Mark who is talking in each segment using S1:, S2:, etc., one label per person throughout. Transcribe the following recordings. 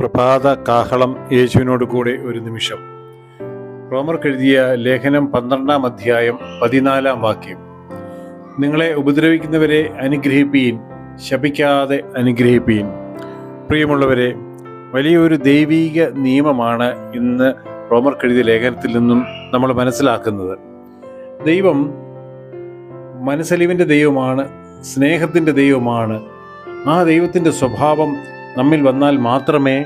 S1: പ്രഭാത കാഹളം യേശുവിനോട് കൂടെ ഒരു നിമിഷം. റോമർക്കെഴുതിയ ലേഖനം പന്ത്രണ്ടാം അധ്യായം പതിനാലാം വാക്യം. നിങ്ങളെ ഉപദ്രവിക്കുന്നവരെ അനുഗ്രഹിപ്പീൻ ശപിക്കാതെ അനുഗ്രഹിപ്പീൻ. പ്രിയമുള്ളവരെ വലിയൊരു ദൈവീക നിയമമാണ് ഇന്ന് റോമർക്കെഴുതിയ ലേഖനത്തിൽ നിന്നും നമ്മൾ മനസ്സിലാക്കുന്നത്. ദൈവം മനസ്സലിവിന്റെ ദൈവമാണ് സ്നേഹത്തിന്റെ ദൈവമാണ്. ആ ദൈവത്തിന്റെ സ്വഭാവം നമ്മിൽ വന്നാൽ മാത്രമേ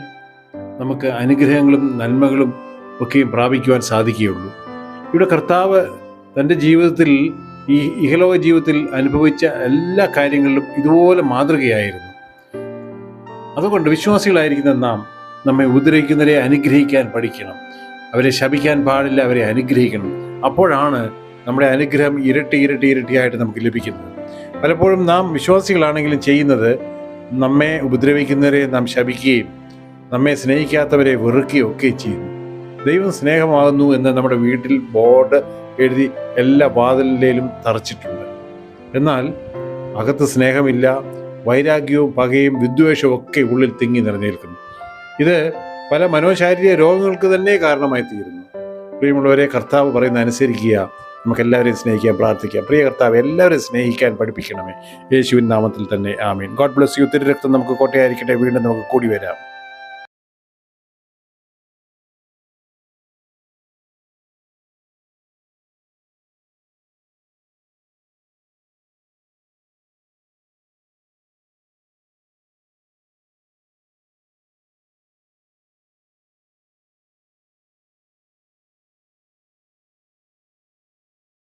S1: നമുക്ക് അനുഗ്രഹങ്ങളും നന്മകളും ഒക്കെയും പ്രാപിക്കുവാൻ സാധിക്കുകയുള്ളൂ. ഇവിടെ കർത്താവ് തന്റെ ജീവിതത്തിൽ ഈ ഇഹലോക ജീവിതത്തിൽ അനുഭവിച്ച എല്ലാ കാര്യങ്ങളിലും ഇതുപോലെ മാതൃകയായിരുന്നു. അതുകൊണ്ട് വിശ്വാസികളായിരിക്കുന്ന നാം നമ്മെ ഉപദ്രവിക്കുന്നവരെ അനുഗ്രഹിക്കാൻ പഠിക്കണം. അവരെ ശപിക്കാൻ പാടില്ല അവരെ അനുഗ്രഹിക്കണം. അപ്പോഴാണ് നമ്മുടെ അനുഗ്രഹം ഇരട്ടി ഇരട്ടി ഇരട്ടിയായിട്ട് നമുക്ക് ലഭിക്കുന്നത്. പലപ്പോഴും നാം വിശ്വാസികളാണെങ്കിലും ചെയ്യുന്നത് നമ്മെ ഉപദ്രവിക്കുന്നവരെ നാം ശപിക്കുകയും നമ്മെ സ്നേഹിക്കാത്തവരെ വെറുക്കുകയും ഒക്കെ ചെയ്യുന്നു. ദൈവം സ്നേഹമാകുന്നു എന്ന് നമ്മുടെ വീട്ടിൽ ബോർഡ് എഴുതി എല്ലാ വാതിലിലും തറച്ചിട്ടുണ്ട്. എന്നാൽ അകത്ത് സ്നേഹമില്ല വൈരാഗ്യവും പകയും വിദ്വേഷവും ഒക്കെ ഉള്ളിൽ തിങ്ങി നിറഞ്ഞേൽക്കുന്നു. ഇത് പല മനോശാരീരിക രോഗങ്ങൾക്ക് തന്നെ കാരണമായി തീരുന്നു. പ്രിയമുള്ളവരെ കർത്താവ് പറയുന്ന അനുസരിക്കുക. നമുക്ക് എല്ലാവരെയും സ്നേഹിക്കാൻ പ്രാർത്ഥിക്കാം. പ്രിയ കർത്താവ് എല്ലാവരെയും സ്നേഹിക്കാൻ പഠിപ്പിക്കണമേ. യേശുവിൻ നാമത്തിൽ തന്നെ ആമീൻ. ഗോഡ് ബ്ലസ് യു തിരുരക്തം നമുക്ക് കോട്ടയായിരിക്കട്ടെ. വീണ്ടും നമുക്ക് കൂടി വരാം.